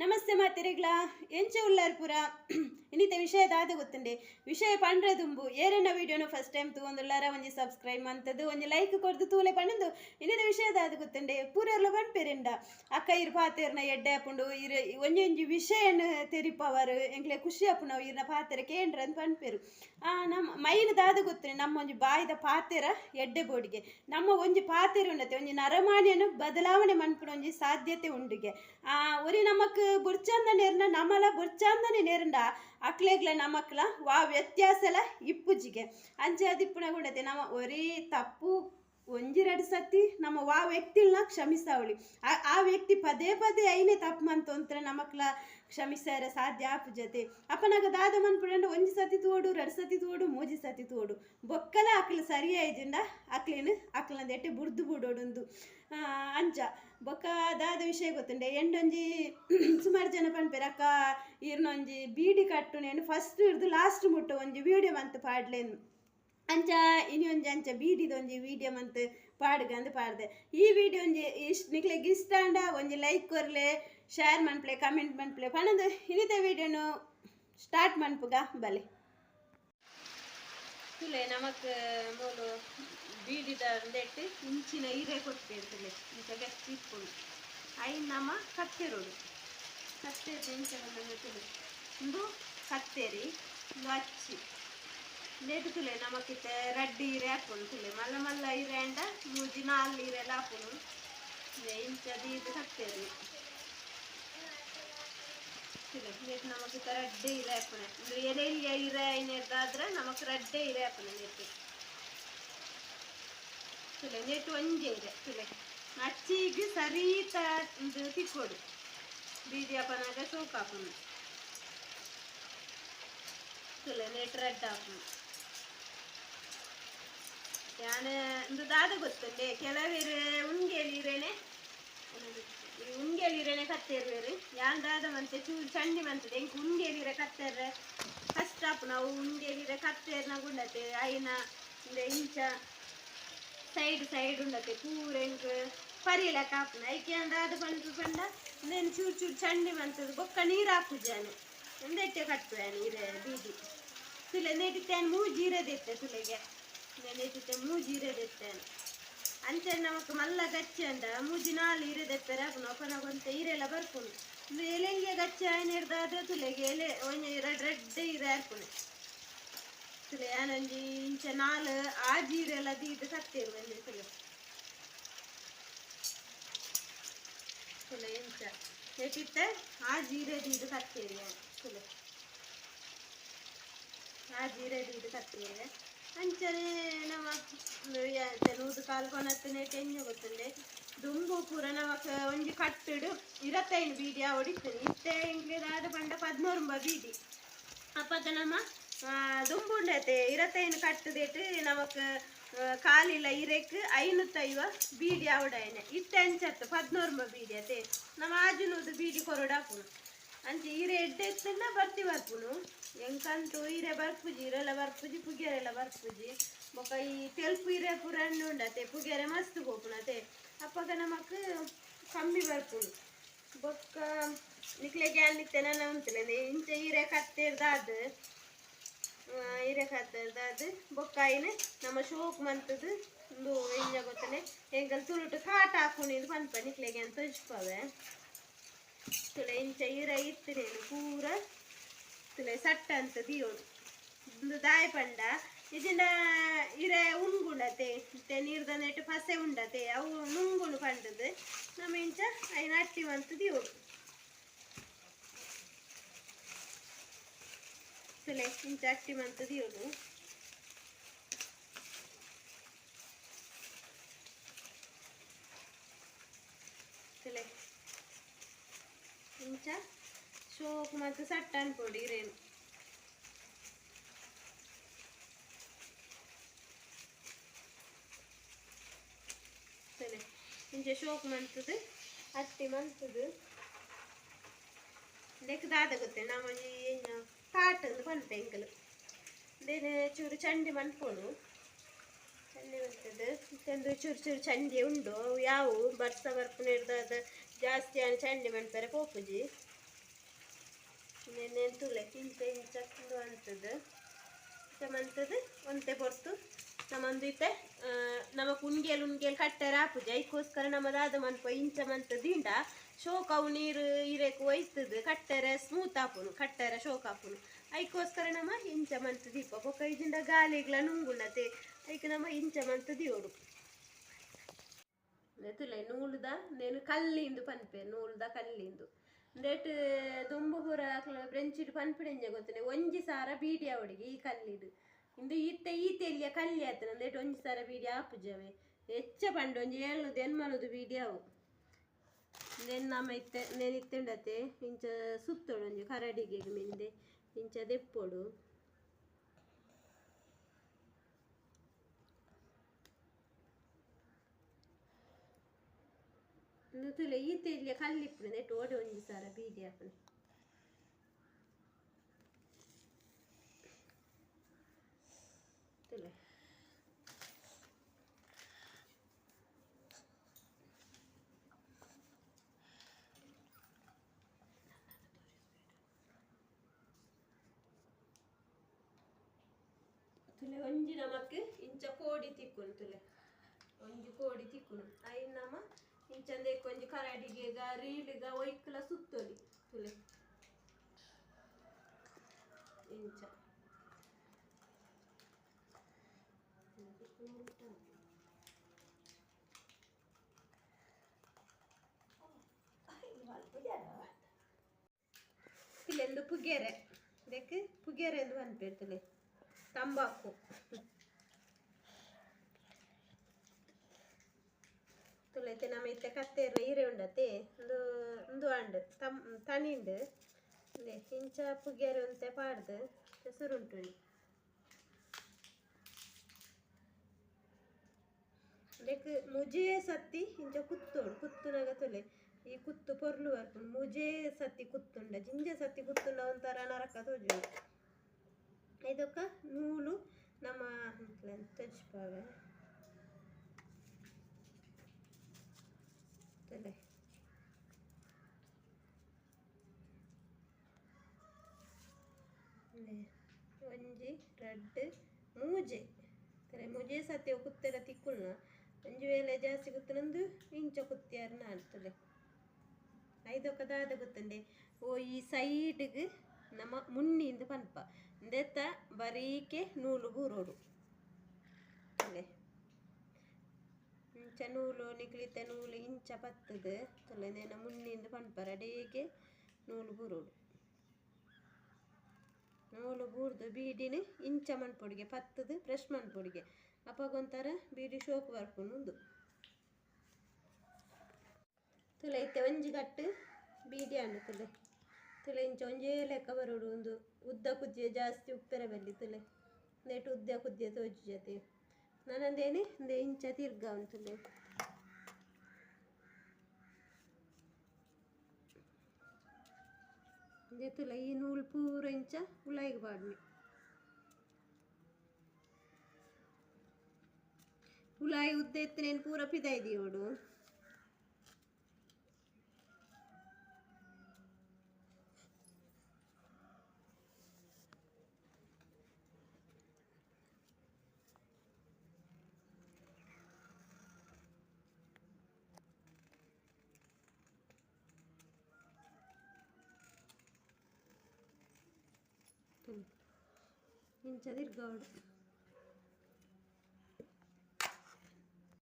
ನಮಸ್ತೆ ಮಾತಿರಿಗ್ಲ ಎಂಚ ಉಲ್ಲರ್ಪುರ ಪುರ? ಇನ್ನಿತ ವಿಷಯ ದಾದ ಗೊತ್ತುಂಡೆ. ವಿಷಯ ಪಂಡ್ರೆ ದುಂಬು. ಏರೆನ ವಿಡಿಯೋನ ಫಸ್ಟ್ ಟೈಮ್ ತೂಂದುಳ್ಳಾರ ಒಂಜಿ ಸಬ್ಸ್ಕ್ರೈಬ್ ಮಂತದ್ದು ಒಂಜಿ ಲೈಕ್ ಕೊಡ್ದು ತೂಲೆ ಪಂಡಂದು. ಇನ್ನಿತ ವಿಷಯ ದಾದ ಗೊತ್ತುಂಡೆ. ಪೂರೆರ್ಲ ಪಂಡ್ಪೆರೆಂಡ ಅಕ್ಕ ಇರ್ ಪಾತೆರ್ನ ಎಡ್ಡೆ ಹಾಪುಂಡು ಇರ್ ಒಂಜಿ ಒಂಜಿ ವಿಷಯನ ತೆರಿಪವರು ಎಂಕ್ಲೆ ಖುಷಿ ಆಪುಂಡು ಇರ್ನ ಪಾತೆರೆ ಕೇಂದ್ರ ಅಂತ ಆ ನಮ್ಮ ಮೈನ್ ದಾದ ಗೊತ್ತುಂಡೆ. ನಮ್ಮ ಒಂಜಿ ಬಾಯಿದ ಪಾತೆರ ಎಡ್ಡೆ ಬೋಡಿಗೆ. ನಮ್ಮ ಒಂಜಿ ಪಾತೆರ ಉಂಡತೆ. ಒಂಜಿ ನರಮಾಣಿಯನ್ನು ಬದಲಾವಣೆ ಮನ್ಪುನ ಒಂಜಿ ಸಾಧ್ಯತೆ ಉಂಡಿಗೆ. ಆ, ಒರಿ ನಮಕ್ ಬುರ್ಚಂದ ನೇರ್ನ ನಮ್ಮಲ ಬುರ್ಚಂದನೆ ನೇರಂಡ ಅಕ್ಲೆಗ್ಲ ನಮಕ್ಲ ವಾ ವ್ಯತ್ಯಾಸಲ ಇಪ್ಪುಜಿಗೆ ಅಂಚೆ ಅದಿಪ್ಪುನ ಗುಂಡತೆ ನಮ್ಮ ಒರಿ ತಪ್ಪು ಒಂಜಿರಡು ಸತಿ ನಮ್ಮ ವಾ ವ್ಯಕ್ತಿಲ್ನ ಕ್ಷಮಿಸಾವಳಿ. ಆ ವ್ಯಕ್ತಿ ಪದೇ ಪದೇ ಐನೇ ತಪ್ಪು ಮಂತು ಅಂತ ನಮಕ್ಲ ಕ್ಷಮಿಸಾರ ಸಾಧ್ಯ ಆಪು ಜೊತೆ ಅಪ್ಪನಾಗ ದಾದ ಮನ್ಪುಡಂಡ ಒಂಜಿ ಸತಿ ತೋಡು ಎರಡು ಸತಿ ತೋಡು, ಮೂಜಿ ಸತಿ ತೋಡು. ಬೊಕ್ಕಲ ಅಕ್ಲು ಸರಿ ಆಯ್ದಿಂದ ಅಕ್ಲೇನು ಅಕ್ಲಂದ ಎಟ್ಟೆ ಬುರ್ದು ಬುಡೋಡೊಂದು. ಅಂಚ ಬೊಕ್ಕ ದಾದ ವಿಷಯ ಗೊತ್ತುಂಡೆ. ಎಂಡೊಂಜಿ ಸುಮಾರು ಜನ ಪನ್ಪೆರ್, ಅಕ್ಕ ಇರ್ನೊಂಜಿ ಬೀಡಿ ಕಟ್ಟು ನೇನು ಫಸ್ಟ್ ಇರ್ದು ಲಾಸ್ಟ್ ಮುಟ್ಟು ಒಂಜಿ ವಿಡಿಯೋ ಮಂತ್ ಪಾಡ್ಲೇನು. ಅಂಚ ಇನಿ ಒಂಜಿ ಅಂಚ ಬೀಡಿದೊಂಜಿ ವಿಡಿಯೋ ಮಂತ್ ಪಾಡ್ಗಂದು ಪಾಡ್ದೆ. ಈ ವಿಡಿಯೋ ಒಂಜಿ ಇಷ್ಟ ನಿಕ್ಲೆಗ್ ಇಷ್ಟ ಒಂಜಿ ಲೈಕ್ ಕೊರ್ಲೆ ಶೇರ್ ಮನ್ಪ್ಲೆ ಕಮೆಂಟ್ ಮನ್ಪ್ಲೆ ಪಣದು ಇನ್ನಿತ ವಿಡಿಯೋನು ಸ್ಟಾರ್ಟ್ ಮನ್ಪುಗ ಬಲೆ ತುಲೆ, ನಮಕ್, ಮೂಲು ಬೀಡಿದ ಅಂದೆಟ್ಟು ಇಂಚಿನ ಹೀರೆ ಕೊಟ್ಟಿರ್ತಲೆ ಇಂಚ ಗಟ್ಟಿ ಇಟ್ಕೊಂಡು. ಐ ನಮ್ಮ ಕತ್ತೆರೋಡು ಕತ್ತೆ ಇಂಚ ತುಲೆ ಒಂದು ಕತ್ತೇರಿ ಒಂದು ಅಚ್ಚಿ ನೆದುಕುಲೆ ನಮಕಿತ್ತೆ ರಡ್ಡಿ ಇರೆ ಹಾಕೊಂಡು ತುಲೆ. ಮಲ್ಲ ಮಲ್ಲ ಇರೆ ಅಂಡ ಮೂಜಿ ನಾಲ್ ಇರೆಲ್ಲ ಹಾಕೊಂಡು ಇಂಚದಿ ಇದು ಕತ್ತೇರಿ ನೆಟ್ ನಮಕಿತ್ತೆ ರಡ್ಡೆ ಇರೆ ಹಾಕೋಣ ಅಂದ್ರೆ ಎಲೆಲಿಯ ಇರೆ ಏನಿದ್ದಾದ್ರೆ ನಮಕ್ ರಡ್ಡೆ ಇದೆ ಹಾಕೋಣ ನೆಟ್ಟು. ತುಲೆ ನೆಟ್ಟು ಒಂಜೆ ಇದೆ ತುಲೆ ಅಚ್ಚಿಗೆ ಸರೀತ ಇದು ತಿಕ್ಕೋಡು. ಬೀದಿ ಹಾಪನಾಗ ಸೋಪ್ ಹಾಕೋಣ. ತುಲೆ ನೆಟ್ ರಡ್ಡ ಹಾಕೋಣ. ಯಾನೆ ಒಂದು ದಾದ ಗೊತ್ತುಂಡೆ ಕೆಲವೇರು ಉಂಗೆಲಿರೇನೆ ಈ ಉಂಗೆಲಿರೇನೆ ಯಾನ್ ದಾದ ಮಂತೆ ಚೂರು ಚಂಡಿ ಮಂತದೆ ಎಂಕ್ ಉಂಗೇಲಿರ ಕತ್ತೇರ್ರೆ ಫಸ್ಟ್ ಆಪು ನಾವು ಉಂಗೇಲಿರ ಕತ್ತೇರ್ನ ಗುಂಡತೆ ಐನ ಇಂಚ ಸೈಡ್ ಸೈಡ್ ಉಂಡತೆ ಪೂರ ಎಂಕ್ ಪರಿಲ ಆಪುನ ಐಕೆ ಅಂದಾದ ಬಂದು ಬಂಡ ಇಂದೇನು ಚೂರು ಚೂರು ಚಂಡಿ ಮಂತದ ಬೊಕ್ಕ ನೀರು ಹಾಕುಜಾನೆ ಒಂದೆಟ್ಟೆ ಕಟ್ಟುವೆ ಇರೆ ಬೀದಿ. ತುಲೆ ನೆಟ್ಟಿತ್ತೇನೆ ಮೂ ಇರದಿತ್ತೆ ತುಲೆಗೆ. ನೆಟ್ಟಿತ್ತೆ ಮೂಜಿ ಇರದಿತ್ತೇನೆ ಅಂಚೆ ನಮಕ್ ಮಲ್ಲ ಗಚ್ಚೆ ಅಂದ ಮೂಜಿ ನಾಲ್ ಇರದೆತ್ತರೆ ಅಪ್ಪನ ಅಪ್ಪನಗೊಂತ ಇರೆಲ್ಲ ಬರ್ಕೊಂಡು ಎಲೆಂಗೆ ಗಚ್ಚೆ ಆಯ್ನ ಹಿಡ್ದಾದ್ರೆ ತುಲೆಗೆ ಎಲೆ ಒಂಜಿ ಎರಡು ರೆಡ್ಡೆ ಇರ ಹಾಕೊಂಡೆ ತುಲೆ ಆನೊಂಜಿ ಇಂಚ ನಾಲ್ ಆಜಿ ಇರೆಲ್ಲ ದೀದ ಕತ್ತೇರು ಒಂಜಿ ತುಲೆ. ತುಲೆ ಆ ಜೀರೆ ದೀದ ಕತ್ತೇರಿ ತುಲೆ. ಆ ಜೀರೆ ದೀದ ಕತ್ತೇರಿ ಅಂಚನೆ ನಮ ಕೊನತ್ತನೆ ಟೆಂಜ ಗೊತ್ತಂಡೆ ದುಂಬು ಪೂರ ನಮಕ್ ಒಂಜಿ ಕಟ್ಟುಡು ಇರತ್ತೈನು ಬೀಡಿ ಹೊಡಿತೀನಿ ಇತ್ತೆ ಇಂಗ್ಲಿದಾದ ಪಂಡ ಪದ್ಮೂರುಂಬ ಬೀಡಿ. ಅಪ್ಪದ ನಮ್ಮ ದುಂಬು ಉಂಡತೆ ಇರತ್ತೈನು ಕಟ್ಟುದೇಟ್ ನಮಕ್ ಕಾಲಿಲ್ಲ ಇರೆಕ್ ಐನೂತ್ತೈವ ಬೀಡಿ ಅವಡಾಯನೆ ಇತ್ತೆ ಅಂಚತ್ತು ಪದ್ನೂರುಂಬ ಬೀಡಿ ಅತೆ ನಮ್ಮ ಆಜುನೂದು ಬೀಡಿ ಕೊರಡಾಪುನು ಅಂಚೆ ಈರೆ ಎಡ್ಡೆ ಎತ್ತನ್ನ ಬರ್ತಿ ಬರ್ಪುನು ಎಂಕಂತೂ ಈರೆ ಬರ್ಪುಜಿ, ಇರೆಲ್ಲ ಬರ್ಪುಜಿ ಪುಗಿಯರೆಲ್ಲ ಬರ್ಪುಜಿ. ಬೊಕ ಈ ತೆಲ್ಪು ಇರೆ ಪೂರ ಉಂಡತೆ ಪುಗೆರೆ ಮಸ್ತ್ ಹೋಪುನತೆ ಅಪ್ಪಗ ನಮಕ್ ಕಮ್ಮಿ ಬರ್ಪುನು ಬೊಕ್ಕ ನಿಕ್ಲೆಗೆ ಅಲ್ಲಿತ್ತೆ ನನ್ನ ಉಂತಲೆ ಇಂಚೆ ಈರೆ ಕತ್ತೇರ್ದಾದ್ ಈರೆ ಕತ್ತೇರ್ದಾದ್ ಬೊಕ್ಕ ಐನೆ ನಮ್ಮ ಶೋಕ್ ಮಂತದು ಒಂದು ಇಂಜ ಗೊತ್ತನೆ ಎಂಕಲ್ ತುಳುಟು ಕಾಟ ಹಾಕೊಂಡಿದ್ದು ಪನ್ಪ ನಿಕ್ಲೆಗೆ ಅಂತ ತೋಜ್ಪವೆ. ತುಲೆ ಇಂಚ ಈರ ಇತ್ತಿನೇನು ಪೂರ ತುಲೆ ಸಟ್ಟ ಅಂತ ದಿಯೋಡು ಒಂದು ದಾಯ ಪಂಡ. ಇದಿಂದ ಇರೆ ಉಣ್ಗುಂಡತೆ ಮತ್ತೆ ನೀರ್ದ ನೆಟ್ಟು ಪಸೆ ಉಂಡತೆ, ಅವು ನುಂಗುಣು ಪಂಡದು ನಮ್ಮ ಇಂಚ ಐನ ಅಟ್ಟಿವಂತದ್ದು ಇವು. ಸುಲೆ, ಇಂಚ ಅಟ್ಟಿವಂತ ದಿಯೋಡು ಸುಲೆ, ಇಂಚ ಶೋಕ್ ಮತ್ತು ಸಟ್ಟ ಅನ್ಕೊಡಿ ಇರೇನು ಸರಿ ಇಂಚ ಶೋಕ್ ಮಂತದು ಅಟ್ಟಿ ಮಂತದು ಲೆಕ್ಕದಾದ ಗೊತ್ತೆ ನಾವು ಏನು ಕಾಟಂದು ಪನ್ಪೆ ಎಂಕಲು ದೇನೆ ಚೂರು ಚಂಡಿ ಮನ್ಪೋನು ಚಂಡಿ ಮಂತದ್ದು ತಂದು ಚೂರು ಚೂರು ಚಂಡಿ ಉಂಡು ಯಾವು ಬರ್ಸ ಬರ್ಪು ಹಿಡ್ದಾದ ಜಾಸ್ತಿ ಚಂಡಿ ಮನ್ಪರೆ ಪೋಪುಜಿ ನೆನೆಂತುಲೆ ಇಂಚ ಇಂಚಕ್ಕಿಂದು ಅಂತದ್ದು ಮಂತದ್ದು ಒಂತೆ ಪೊರ್ತು ನಮ್ಮಂದು ಇತ್ತೆ. ನಮ್ಮ ಕುಣ್ಗೆಲ್ ಉಣ್ಗೆಲ್ ಕಟ್ಟೆರ ಆಪುಜ. ಐಕೋಸ್ಕರ ನಮ್ಮದಾದ ಮನ್ಪ ಇಂಚ ಮಂತ ದಿಂಡ ಶೋಕವು ನೀರು ಇರೆಕು ಒಯ್ತದ. ಕಟ್ಟೆರೆ ಸ್ಮೂತ್ ಆಪುನು, ಕಟ್ಟೆರೆ ಶೋಕ ಆಪುನು ಐಕೋಸ್ಕರ ನಮ್ಮ ಇಂಚ ಮಂತ ದೀಪ ಬೊಕ್ಕ ಇದಿಂದ ಗಾಲಿಗ್ಲ ನುಂಗುಣತೆ. ಐಕ ನಮ್ಮ ಇಂಚ ಮಂತ ದಿಯೋಡು. ನೆತುಲೆ ನೂಲುದ, ನೇನು ಕಲ್ಲಿಂದು ಪನ್ಪೆ, ನೂಲುದ ಕಲ್ಲಿಂದು. ರೇಟ್ ದುಂಬು ಪೂರ ಫ್ರೆಂಚಿಡ್ ಪನ್ಪಿಡೆಂಜ ಗೊತ್ತನೆ. ಒಂಜಿ ಸಾರ ಬೀಡಿ ಅವಡಿಗೆ ಈ ಕಲ್ಲಿಡು ಇಂದು ಇತ್ತೆ ಈತೆಲ್ಲಿಯ ಕಲ್ಲಿ ಆತನ ರೇಟ್ ಒಂಜಿ ಸಾರ ಬೀಡಿ ಆಪುಜವೆ ಹೆಚ್ಚ ಪಂಡ ಒಂಜಿ ಏಳ್ನದು ಎನ್ಮನದು ಬೀಡಿ ಅವು ನೆನ್ ನಮ್ಮ ಇತ್ತೆ, ನೆನ್ ಇತ್ತುಂಡತೆ ಇಂಚ ಸುತ್ತೋಡು ಒಂಜಿ ಕರಡಿಗೆ ಮಿಂದೆ, ಇಂಚ ದೆಪ್ಪೊಡು ತುಲೆ ಈತ ಇಲ್ಲಿ ಕಲ್ಲಿಪ್ಪುಂಡು ನೆಟ್ಟು ಓಡಿ ಒಂಜಿ ಸಾರ ಬೀಡಿ ಆಪನೆ ತುಲೆ ತುಲೆ ಒಂಜಿ ನಮಕ್ ಇಂಚ ಕೋಡಿ ತಿಕ್ಕುನು ತುಲೆ. ಒಂಜಿ ಕೋಡಿ ತಿಕ್ಕುನು. ಐ ನಮ ಇಂಚಂದೆ ಒಂಜಿ ಕರಡಿಗೆಗ ರೀಲಿಗ ಒಯ್ಕಲ ಸುತ್ತೊಲಿ ತುಲೆ. ಇಂಚ. ಇಲ್ಲೆಂದು ಪುಗೆರೆ. ಇದಕ್ಕೆ ಪುಗೆರೆ ಎಂದು ಅನ್ಪೇರ್ತಲೆ ತಂಬಾಕು. ತುಳೈತೆ ನಮ್ಮ ಇತ್ತೆ ಕತ್ತೆ ಈರೆ ಉಂಡತೆ ಒಂದು ಒಂದು ಹಂಡ್ ತಮ್ ತಣಿಂಡು. ಇಂಚ ಪುಗ್ಗೆರೆ ಒಂತೆ ಪಾಡ್ದು ಹೆಸರುಂಟು ಅದಕ್ಕೆ ಮುಜೆ ಸತ್ತಿ ಇಂಚ ಕುತ್ತೋಡು ಕುತ್ತುನಾಗ ತೊಲೆ. ಈ ಕುತ್ತು ಪೊರ್ಲು ಬರ್ಪುಂಡು. ಮುಜೆ ಸತ್ತಿ ಕುತ್ತುಂಡ ಜಿಂಜೆ ಸತ್ತಿ ಕುತ್ತುಂಡ ಒಂಥರ ನರಕ ತೋಜು ಇದಕ್ಕ ನೂಲು ನಮ್ಮ ತಜ್ಪಾವೆ ತಲೆ. ಒಂಜಿ, ರಡ್ಡ್, ಮೂಜೆ. ಕರೆ ಮೂಜೆ ಸತ್ಯ ಕುತ್ತೆರ ತಿಕ್ಕುಲ್ನ. ಒಂಜಿ ವೇಳೆ ಜಾಸ್ತಿ ಕುತ್ತನಂದು ಇಂಚ ಕುತ್ತಿಯಾರ ನಾಡ್ತದೆ ಐದೊಕ್ಕದಾದ ಗೊತ್ತಂಡೆ. ಓ, ಈ ಸೈಡ್ಗೆ ನಮ್ಮ ಮುನ್ನಿಂದ ಪನ್ಪ. ದೆತ್ತ ಬರೀಕೆ ನೂಲು ಬೂರೋಡು ಅಲ್ಲೇ ಇಂಚ ನೂಲು ನಿಕ್ಲಿತ ನೂಲು ಇಂಚ ಪತ್ತದು ತೊಲೆನೇನ ಮುನ್ನಿಂದ ಪನ್ಪ ಡೇಗೆ ನೂಲು ಬೂರೋಡು ನೂಲು ಬೂರ್ದು ಬೀಡಿನ ಇಂಚ ಮಣ್ಪೊಡಿಗೆ ಪತ್ತದು ಫ್ರೆಶ್ ಮಣ್ಪೊಡಿಗೆ ಅಪ್ಪಗೊಂಥರ ಬೀಡಿ ಶೋಕು ಬರ್ಪುನುಂದು ತುಲೆ ಇತ್ತೆ ಒಂಜಿ ಗಟ್ಟು ಬೀಡಿ ಹಣ್ಣು ತುಲೆ ತುಲೆ, ಇಂಚ ಒಂಜೇ ಲೆಕ್ಕ ಬರೋಡು ಒಂದು ಉದ್ದ ಕುದ್ದೆ ಜಾಸ್ತಿ ಉಪ್ಪೆರೆ ಬೆಲ್ಲಿ ತುಲೆ? ನೆಟ್ ಉದ್ದ ತೋಜು ಜೊತೆ ನಾನಂದೇನೆ ಒಂದೇ ಇಂಚ ತಿರ್ಗ ಉಂಟುಲೆ ತುಲೆ. ಈ ನೂಲು ಪೂರ ಇಂಚ ಉಲಾಯಿಗೆ ಬಾಡ್ಮಿ. ಉಲಾಯಿ ಉದ್ದ ಎತ್ತಿನೇನು ಪೂರ ಪಿದಾಯ್ದಿಯೋಡು ಇಂಚ ఇంచదిర్గౌడ్